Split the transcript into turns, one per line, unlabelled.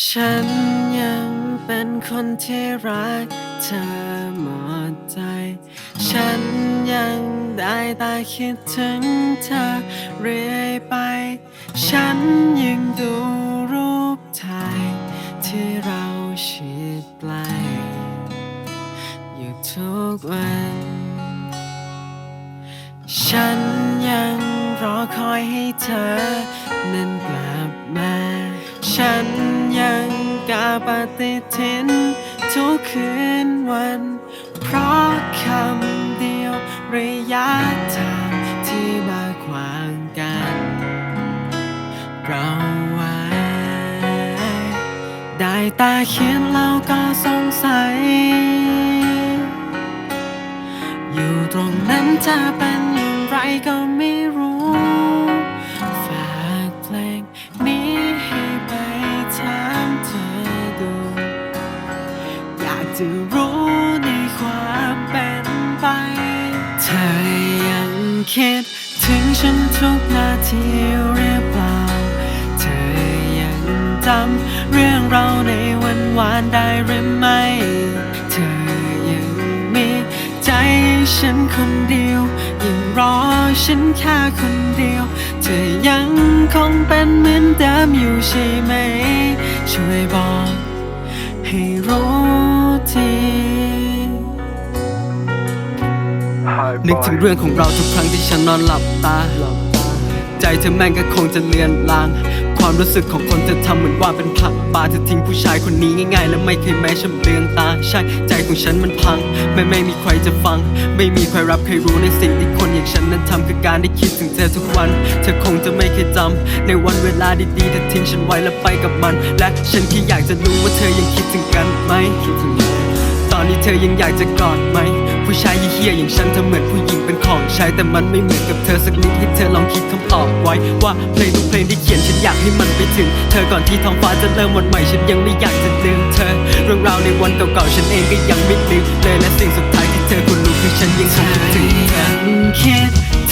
ฉันยังเป็นคนที่รักเธอหมดใจ ฉันยังได้แต่คิดถึงเธอเรื่อยไป ฉันยังดูรูปถ่ายที่เราชิดใกล้อยู่ทุกวัน ฉันยังรอคอยให้เธอ ปฏิทิน ทุกคืนวัน เพราะคำเดียวระยะทางที่มาขวางกัน เราไว้ได้ตาเขียนแล้วก็สงสัย อยู่ตรงนั้นจะเป็นอย่างไรก็ไม่ จะรู้ในความเป็นไป เธอยังคิดถึงฉันทุกนาทีหรือเปล่า เธอยังจำเรื่องเราในวันวานได้หรือไม่ เธอยังมีใจให้ฉันคนเดียว ยังรอฉันแค่คนเดียว เธอยังคงเป็นเหมือนเดิมอยู่ใช่ไหม ช่วยบอก ให้รู้ทีนึกถึงเรื่องของเราทุกครั้งที่ฉันนอนหลับตา ใจเธอแม่งก็คงจะเลือนลาง ความรู้สึกของคนเธอทำเหมือนว่าเป็นผักปลาเธอทิ้งผู้ชายคนนี้ง่ายๆ และไม่เคยแม้ชำเลืองตาใช่ ใจของฉันมันพัง ไม่ไม่มีใครจะฟัง ไม่มีใครรับใครรู้ในสิ่งที่คนอย่างฉันนั้นทำคือการได้คิดถึงเธอทุกวัน เธอคงจะไม่เคยจำในวันเวลาดีๆเธอทิ้งฉันไว้แล้วไปกับมัน และฉันแค่อยากจะรู้ว่าเธอยังคิดถึงกันไหมตอนนี้เธอยังอยากจะกอดไหม ผู้ชายเฮี้ยอย่างฉันเธอเหมือนผู้หญิงเป็นของใช้แต่มันไม่เหมือนกับเธอสักนิดให้เธอลองคิดคำตอบไว้ ว่าเพลงทุกเพลงที่เขียนฉันอยากให้มันไปถึง เธอก่อนที่ท้องฟ้าจะเริ่มวันใหม่ฉันยังไม่อยากจะลืมเธอ เรื่องราวในวันเก่าๆฉันเองก็ยังไม่ลืมเลยและสิ่งสุดท้ายที่เธอควรรู้คือฉันยังคงคิดถึงเธอ